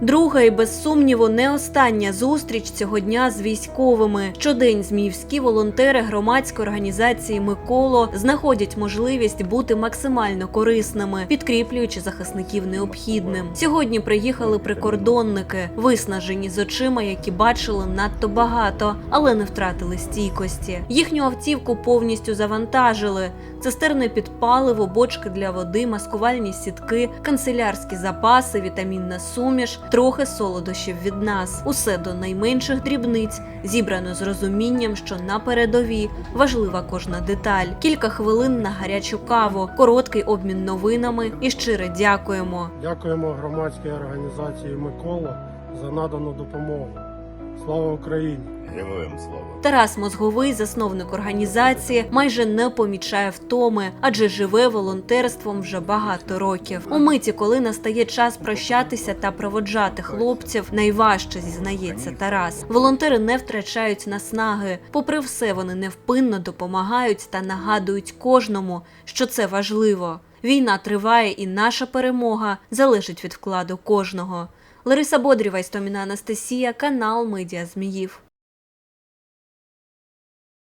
Друга і без сумніву не остання зустріч цього дня з військовими. Щодень зміївські волонтери громадської організації Миколо знаходять можливість бути максимально корисними, підкріплюючи захисників необхідним. Сьогодні приїхали прикордонники, виснажені з очима, які бачили надто багато, але не втратили стійкості. Їхню автівку повністю завантажили. Цистерни під паливо, бочки для води, маскувальні сітки, канцелярські запаси, вітамінна суміш, трохи солодощів від нас. Усе до найменших дрібниць, зібрано з розумінням, що на передовій важлива кожна деталь. Кілька хвилин на гарячу каву, короткий обмін новинами і щире дякуємо. Дякуємо громадській організації Микола за надану допомогу. Слава Україні! Героям слава! Тарас Мозговий, засновник організації, майже не помічає втоми, адже живе волонтерством вже багато років. У миті, коли настає час прощатися та проводжати хлопців, найважче зізнається Тарас. Волонтери не втрачають наснаги. Попри все, вони невпинно допомагають та нагадують кожному, що це важливо. Війна триває, і наша перемога залежить від вкладу кожного. Лариса Бодрєва, Істоміна Анастасія, канал Медіа Зміїв.